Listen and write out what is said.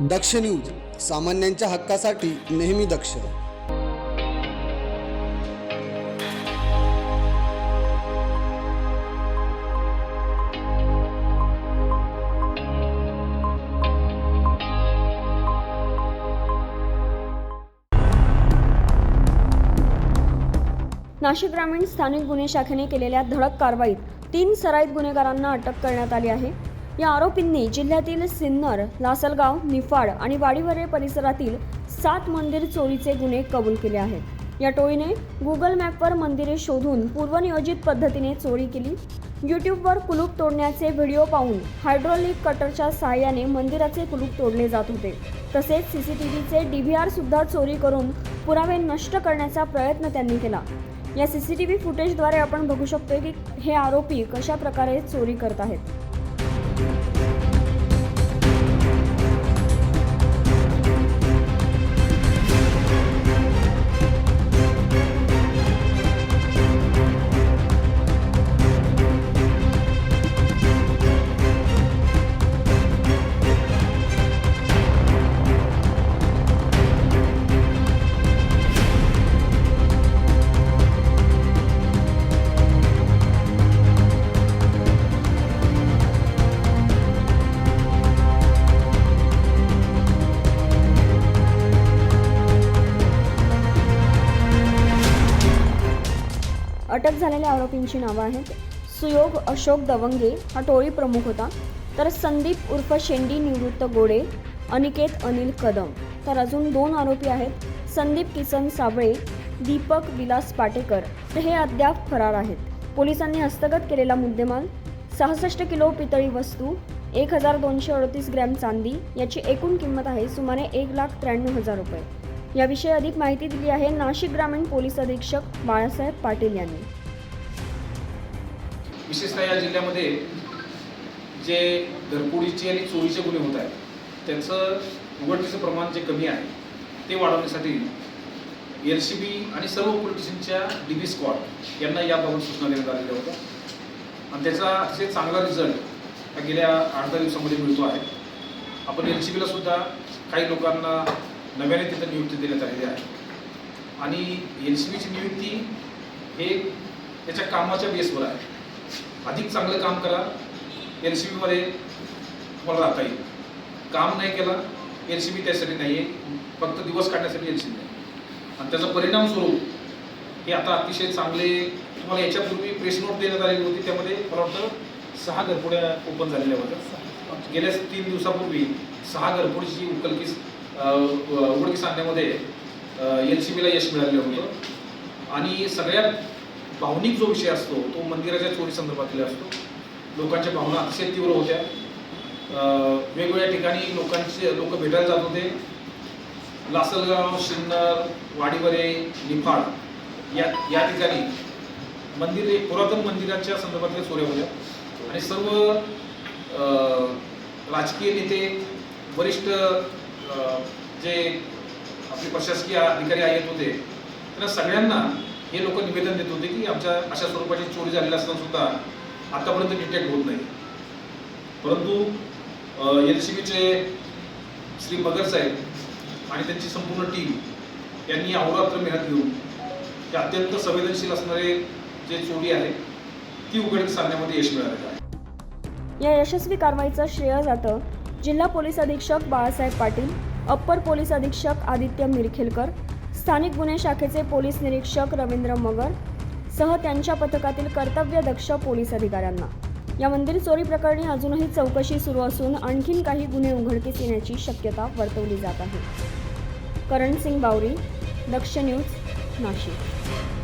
दक्ष news सामान्यांच्या हक्कासाठी नेहमी दक्ष. नाशिक ग्रामीण स्थानिक गुन्हे शाखेने केलेल्या धडक कारवाईत तीन सराईत गुन्हेगारांना अटक करण्यात आली आहे. या आरोपींनी जिल्ह्यातील सिन्नर लासलगाव निफाड आणि वाडीवरे परिसरातील सात मंदिर चोरीचे गुन्हे कबूल केले आहेत. या टोळीने गुगल मॅपवर मंदिरे शोधून पूर्वनियोजित पद्धतीने चोरी केली. यूट्यूबवर कुलूप तोडण्याचे व्हिडिओ पाहून हायड्रोलिक कटरच्या सहाय्याने मंदिराचे कुलूप तोडले जात होते. तसेच सी सी टी व्हीचे डी व्ही सुद्धा चोरी करून पुरावे नष्ट करण्याचा प्रयत्न त्यांनी केला. या सी सी टी व्ही फुटेजद्वारे आपण बघू शकतो की हे आरोपी कशा प्रकारे चोरी करत आहेत. Thank you. अटक झालेल्या आरोपींची नावं आहेत. सुयोग अशोक दवंगे हा टोळी प्रमुख होता. तर संदीप उर्फ शेंडी निवृत्त गोडे अनिकेत अनिल कदम. तर अजून दोन आरोपी आहेत. संदीप किसन साबळे दीपक विलास पाटेकर. तर हे अद्याप फरार आहेत. पोलिसांनी हस्तगत केलेला मुद्देमाल सहासष्ट किलो पितळी वस्तू एक हजार दोनशे अडतीस ग्रॅम चांदी याची एकूण किंमत आहे सुमारे एक लाख त्र्याण्णव हजार रुपये. याविषयी अधिक माहिती दिली आहे नाशिक ग्रामीण पोलीस अधीक्षक बाळासाहेब पाटील यांनी. विशेषतः या जिल्ह्यामध्ये जे घरपोडीचे आणि चोरीचे गुन्हे होत आहेत त्यांचं उघडकीचं प्रमाण जे कमी आहे ते वाढवण्यासाठी एल सी बी आणि सर्व पोलिटिशियनच्या डी बी स्क्वॉड यांना याबाबत सूचना देण्यात आलेल्या होत्या आणि त्याचा असे चांगला रिझल्ट हा गेल्या आठ दहा दिवसामध्ये मिळतो आहे. आपण एल सी बीला सुद्धा काही लोकांना नव्याने तिथं नियुक्ती देण्यात आलेली आहे. आणि एन सी बीची नियुक्ती हे त्याच्या कामाच्या बेसवर आहे. अधिक चांगलं काम करा एन सी बीमध्ये तुम्हाला राहता येईल. काम नाही केला एन सी बी त्यासाठी नाही आहे फक्त दिवस काढण्यासाठी एन सी बी आहे. आणि त्याचा परिणाम स्वरूप हे आता अतिशय चांगले तुम्हाला याच्यापूर्वी प्रेस नोट देण्यात आलेली होती त्यामध्ये मला वाटतं सहा घरपुड्या ओपन झालेल्या होत्या. गेल्या तीन दिवसापूर्वी सहा घरपुडीची उकलकीस उघडकीस आणण्यामध्ये एल सी बीला यश मिळालेलं होतं. आणि सगळ्यात भावनिक जो विषय असतो तो मंदिराच्या चोरी संदर्भातला असतो. लोकांच्या भावना अतिशय तीव्र होत्या. वेगवेगळ्या ठिकाणी लोकांचे लोक भेटायला जात होते. लासलगाव सिन्नर वाडीवरे निफाड या या ठिकाणी मंदिर पुरातन मंदिराच्या संदर्भातल्या चोऱ्या होत्या. आणि सर्व राजकीय नेते वरिष्ठ जे आपले प्रशासकीय अधिकारी आहेत होते त्यांना सगळ्यांना हे लोक निवेदन देत होते की आमच्या अशा स्वरूपाची चोरी झालेली असताना सुद्धा आतापर्यंत डिटेक्ट होत नाही. परंतु एल सी बीचे श्री मगर साहेब आणि त्यांची संपूर्ण टीम यांनी अहोरात्र मेहनत घेऊन ते अत्यंत संवेदनशील असणारे जे चोरी आहे ती उघडकीस आणण्यामध्ये यश मिळालेलं आहे. या यशस्वी कारवाईचं श्रेय जातं जिल्हा पोलीस अधीक्षक बाळासाहेब पाटील अप्पर पोलीस अधीक्षक आदित्य मिरखेलकर स्थानिक गुन्हे शाखेचे पोलीस निरीक्षक रवींद्र मगर सह त्यांच्या पथकातील कर्तव्यदक्ष पोलीस अधिकाऱ्यांना. या मंदिर चोरी प्रकरणी अजूनही चौकशी सुरू असून आणखीन काही गुन्हे उघडकीस येण्याची शक्यता वर्तवली जात आहे. करण सिंग बावरी दक्ष न्यूज नाशिक.